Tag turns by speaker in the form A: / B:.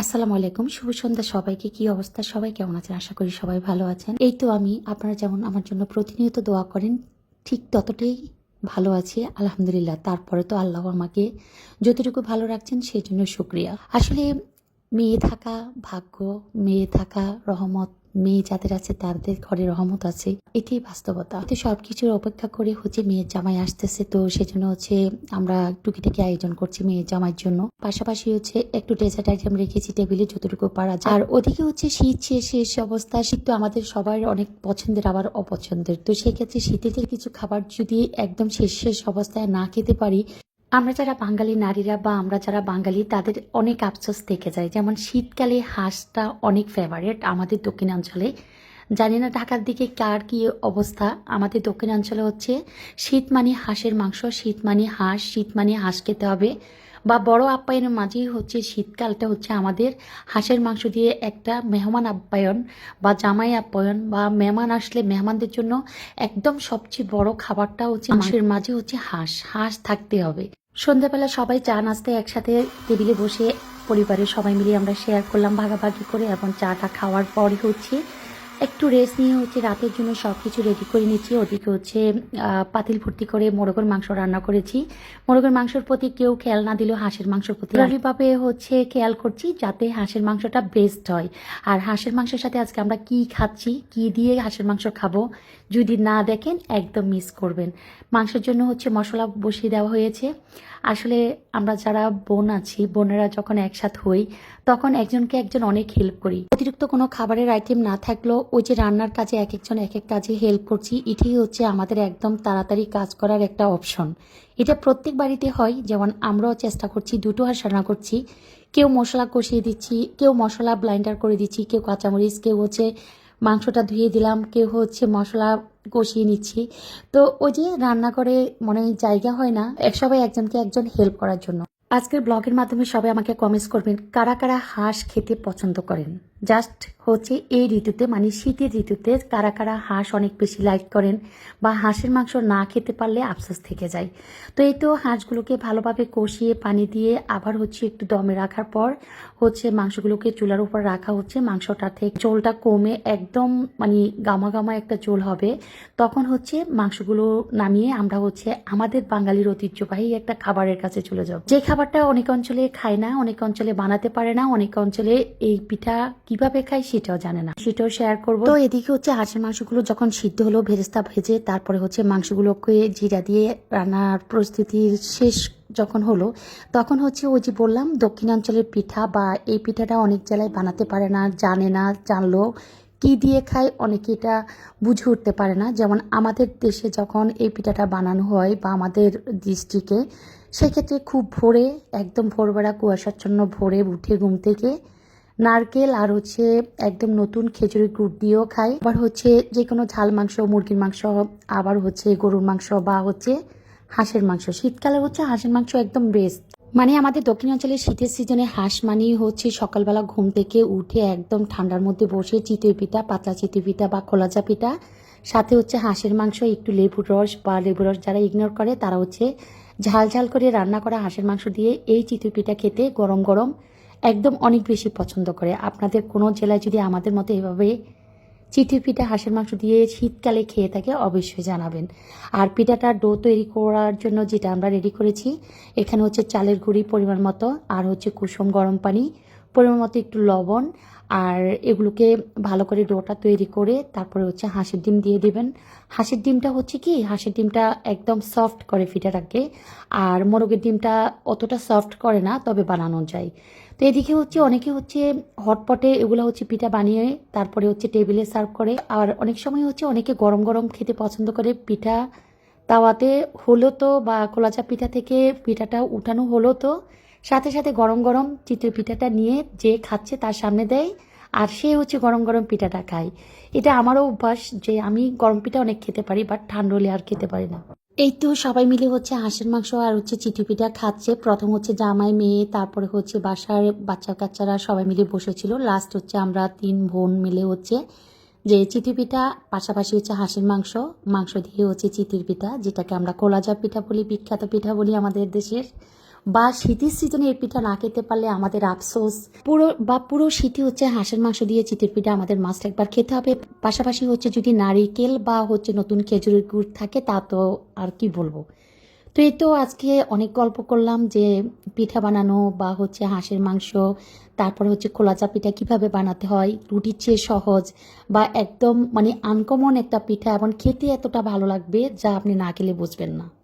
A: আসসালামু আলাইকুম, শুভ সন্ধ্যা সবাইকে। কি অবস্থা? সবাই কেমন আছেন? আশা করি সবাই ভালো আছেন। এই তো আমি, আপনারা যেমন আমার জন্য প্রতিনিয়ত দোয়া করেন, ঠিক ততটাই ভালো আছি, আলহামদুলিল্লাহ। তারপরে তো আল্লাহ আমাকে যতটুকু ভালো রাখছেন, সেই জন্য সুক্রিয়া আসলে মেয়ে থাকা ভাগ্য, মেয়ে থাকা রহমত মেয়ে যাদের আছে তাদের ঘরে রহমত আছে, এটাই বাস্তবতা। তো সবকিছুর অপেক্ষা করে হচ্ছে মেয়ের জামাই আসতেছে, তো সেজন্য হচ্ছে আমরা টুকিটাকি আয়োজন করছি মেয়ের জামাইয়ের জন্য। পাশাপাশি হচ্ছে একটু ডেজার্ট আইটেম রেখেছি টেবিলে যতটুকু পারা যায়। আর ওদিকে হচ্ছে শীত শেষ শেষ অবস্থা, শীত তো আমাদের সবার অনেক পছন্দের, আবার অপছন্দের। তো সেক্ষেত্রে শীতের কিছু খাবার যদি একদম শেষ শেষ অবস্থায় না খেতে পারি আমরা যারা বাঙালি নারীরা বা আমরা যারা বাঙালি, তাদের অনেক আফসোস থেকে যায়। যেমন শীতকালে হাঁসটা অনেক ফেভারেট আমাদের দক্ষিণাঞ্চলে। জানি না ঢাকার দিকে কার কি অবস্থা। আমাদের দক্ষিণাঞ্চলে হচ্ছে শীত মানে হাঁসের মাংস, শীত মানে হাঁস, শীত মানে হাঁস খেতে হবে। বা বড় আপ্যায়নের মাঝেই হচ্ছে শীতকালটা হচ্ছে আমাদের হাঁসের মাংস দিয়ে একটা মেহমান আপ্যায়ন বা জামাই আপ্যায়ন বা মেহমান আসলে মেহমানদের জন্য একদম সবচেয়ে বড় খাবারটা হচ্ছে মাংসের মাঝে হচ্ছে হাঁস। হাঁস থাকতে হবে। সন্ধ্যাবেলা সবাই চা নাস্তে একসাথে টেবিলে বসে পরিবারের সবাই মিলে আমরা শেয়ার করলাম, ভাগাভাগি করে এবং চাটা খাওয়ার পরই হচ্ছে একটু রেস্ট নিয়ে হচ্ছে রাতের জন্য সব কিছু রেডি করে নিচ্ছি। ওদিকে হচ্ছে পাতিল ভর্তি করে মোরগের মাংস রান্না করেছি। মোরগের মাংসের প্রতি কেউ খেয়াল না দিলেও হাঁসের মাংসের প্রতি ভাবে হচ্ছে খেয়াল করছি যাতে হাঁসের মাংসটা বেস্ট হয়। আর হাঁসের মাংসের সাথে আজকে আমরা কি খাচ্ছি কি দিয়ে হাঁসের মাংস খাব যদি না দেখেন একদম মিস করবেন। মাংসের জন্য হচ্ছে মশলা বসিয়ে দেওয়া হয়েছে। আসলে আমরা যারা বোন আছি বোনেরা যখন একসাথ হই তখন একজনকে একজন অনেক হেল্প করি। অতিরিক্ত কোনো খাবারের আইটেম না থাকলেও ওই যে রান্নার কাজে এক একজন এক এক কাজে হেল্প করছি, এটাই হচ্ছে আমাদের একদম তাড়াতাড়ি কাজ করার একটা অপশন এটা প্রত্যেক বাড়িতে হয়, যেমন আমরাও চেষ্টা করছি, দুটো হাঁস রান্না করছি, কেউ মশলা কষিয়ে দিচ্ছি, কেউ মশলা ব্লাইন্ডার করে দিচ্ছি, কেউ কাঁচামরিচ, কেউ হচ্ছে মাংসটা ধুয়ে দিলাম, কেউ হচ্ছে মশলা কষিয়ে নিচ্ছি। তো ওই যে রান্না করে মনে জায়গা হয় না, এক সবাই একজনকে একজন হেল্প করার জন্য। আজকের ব্লগের মাধ্যমে সবাই আমাকে কমেন্টস করবেন, কারা কারা হাঁস খেতে পছন্দ করেন? জাস্ট হচ্ছে এই ঋতুতে মানে শীতের ঋতুতে কারা কারা হাঁস অনেক বেশি লাইক করেন বা হাঁসের মাংস না খেতে পারলে আফসোস থেকে যায়। তো এই তো হাঁসগুলোকে ভালোভাবে কষিয়ে পানি দিয়ে আবার হচ্ছে একটু দমে রাখার পর হচ্ছে মাংসগুলোকে চুলার উপর রাখা হচ্ছে। মাংসটা থেকে ঝোলটা কমে একদম মানে গামা গামা একটা ঝোল হবে। তখন হচ্ছে মাংসগুলো নামিয়ে আমরা হচ্ছে আমাদের বাঙালির ঐতিহ্যবাহী একটা খাবারের কাছে চলে যাব। যে খাবারটা অনেক অঞ্চলে খায় না, অনেক অঞ্চলে বানাতে পারে না, অনেক অঞ্চলে এই পিঠা কীভাবে খায় সেটাও জানে না। সেটাও শেয়ার করব। তো এদিকে হচ্ছে হাঁসের মাংসগুলো যখন সিদ্ধ হলো, ভেরেস্তা ভেজে তারপরে হচ্ছে মাংসগুলোকে জিরা দিয়ে রান্নার প্রস্তুতির শেষ যখন হলো, তখন হচ্ছে ওই যে বললাম, দক্ষিণাঞ্চলের পিঠা বা এই পিঠাটা অনেক জেলায় বানাতে পারে না, জানে না, জানলো, কি দিয়ে খায় অনেকে এটা বুঝে উঠতে পারে না। যেমন আমাদের দেশে যখন এই পিঠাটা বানানো হয় বা আমাদের ডিস্ট্রিক্টে, সেক্ষেত্রে খুব ভোরে, একদম ভোরবেলা কুয়াশাচ্ছন্ন ভোরে উঠে ঘুম থেকে নারকেল আর হচ্ছে একদম নতুন খেজুরের গুড় দিয়েও খায় আবার হচ্ছে যে কোনো ঝাল মাংস, মুরগির মাংস, আবার হচ্ছে গরুর মাংস বা হচ্ছে হাঁসের মাংস। শীতকালে হচ্ছে হাঁসের মাংস একদম বেস্ট মানে আমাদের দক্ষিণাঞ্চলের শীতের সিজনে হাঁস মানেই হচ্ছে সকালবেলা ঘুম থেকে উঠে একদম ঠান্ডার মধ্যে বসে চিতই পিঠা, পাতলা চিতই পিঠা বা খোলাজা পিঠা। সাথে হচ্ছে হাঁসের মাংস, একটু লেবুর রস বা লেবুর রস যারা ইগনোর করে তারা হচ্ছে ঝাল ঝাল করে রান্না করা হাঁসের মাংস দিয়ে এই চিতই পিঠা খেতে গরম গরম একদম অনেক বেশি পছন্দ করে। আপনাদের কোনো জেলায় যদি আমাদের মতো এভাবে চিঠি পিঠা হাঁসের মাংস দিয়ে শীতকালে খেয়ে থাকে, অবশ্যই জানাবেন। আর পিঠাটা ডো তৈরি করার জন্য যেটা আমরা রেডি করেছি, এখানে হচ্ছে চালের গুঁড়ি পরিমাণ মতো, আর হচ্ছে কুসুম গরম পানি পরিমাণ মতো একটু লবণ, আর এগুলোকে ভালো করে ডোটা তৈরি করে তারপরে হচ্ছে হাঁসের ডিম দিয়ে দিবেন। হাঁসের ডিমটা হচ্ছে কি, হাঁসের ডিমটা একদম সফট করে পিঠাটাকে আর মোরগের ডিমটা অতটা সফট করে না, তবে বানানো যায়। তো এদিকে হচ্ছে অনেকে হচ্ছে হটপটে এগুলো হচ্ছে পিঠা বানিয়ে তারপরে হচ্ছে টেবিলে সার্ভ করে। আর অনেক সময় হচ্ছে অনেকে গরম গরম খেতে পছন্দ করে পিঠা তাওয়াতে। হলো তো বা কোলাচা পিঠা থেকে পিঠাটা উঠানো হলো তো। সাথে সাথে গরম গরম চিতই পিঠাটা নিয়ে যে খাচ্ছে তার সামনে দেয় আর সে হচ্ছে গরম গরম পিঠাটা খায়। এটা আমারও অভ্যাস যে আমি গরম পিঠা অনেক খেতে পারি বাট ঠান্ডা হলে আর খেতে পারি না। এই তো সবাই মিলে হচ্ছে হাঁসের মাংস আর হচ্ছে চিঠি পিঠা খাচ্ছে। প্রথম হচ্ছে জামাই, মেয়ে, তারপরে হচ্ছে বাসার বাচ্চা কাচ্চারা সবাই মিলে বসেছিল। লাস্ট হচ্ছে আমরা তিন বোন মিলে হচ্ছে যে চিঠি পিঠা পাশাপাশি হচ্ছে হাঁসের মাংস মাংস দিয়ে হচ্ছে চিঠির পিঠা, যেটাকে আমরা কোলাজা পিঠা বলি, বিখ্যাত পিঠা বলি আমাদের দেশের। বা শীতের সিজনে এই পিঠা না খেতে পারলে আমাদের আফসোস। পুরো, বা পুরো শীতই হচ্ছে হাঁসের মাংস দিয়ে চিতের পিঠা আমাদের মাস্ট একবার খেতে হবে। পাশাপাশি হচ্ছে যদি নারিকেল বা হচ্ছে নতুন খেজুরের গুড় থাকে, তা তো আর কি বলব। তো এই তো আজকে অনেক গল্প করলাম যে পিঠা বানানো বা হচ্ছে হাঁসের মাংস, তারপরে হচ্ছে খোলাচা পিঠা কীভাবে বানাতে হয়, রুটির চেয়ে সহজ বা একদম মানে আনকমন একটা পিঠা এবং খেতে এতটা ভালো লাগবে যা আপনি না খেলে বুঝবেন না।